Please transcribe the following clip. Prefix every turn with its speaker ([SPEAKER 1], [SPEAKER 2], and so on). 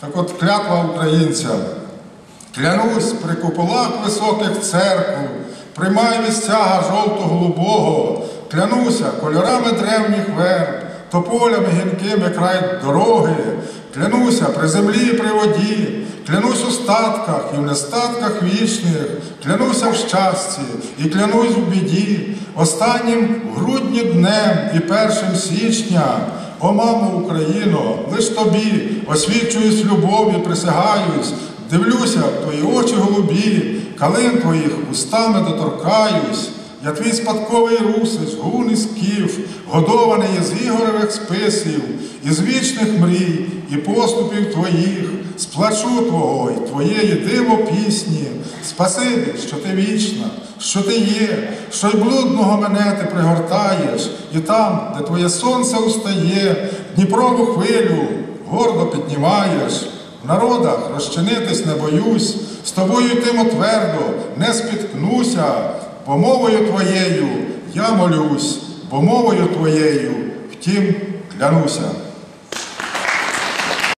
[SPEAKER 1] Так от клятва українця. Клянусь при куполах високих церкв, приймай стяга жовто-голубого, клянуся кольорами древніх верб, тополями гінкими край дороги, клянуся при землі і при воді, клянусь у статках і в нестатках вічних, клянуся в щасті і клянусь в біді, останнім в грудні днем і першим січня. О, мамо Україно, лиш тобі освічуюсь любові, присягаюсь, дивлюся в твої очі голубі, калин твоїх устами доторкаюсь. Я твій спадковий русич, гун і скіф, годований із ігоревих списів, із вічних мрій і поступів твоїх, з плачу твого і твоєї диво пісні. Спасибі, що ти вічна, що ти є, що й блудного мене ти пригортаєш, і там, де твоє сонце устає, Дніпрову хвилю гордо піднімаєш. В народах розчинитись не боюсь, з тобою йтиму твердо, не спіткнуся, бо мовою твоєю я молюсь, бо мовою твоєю, втім, клянуся.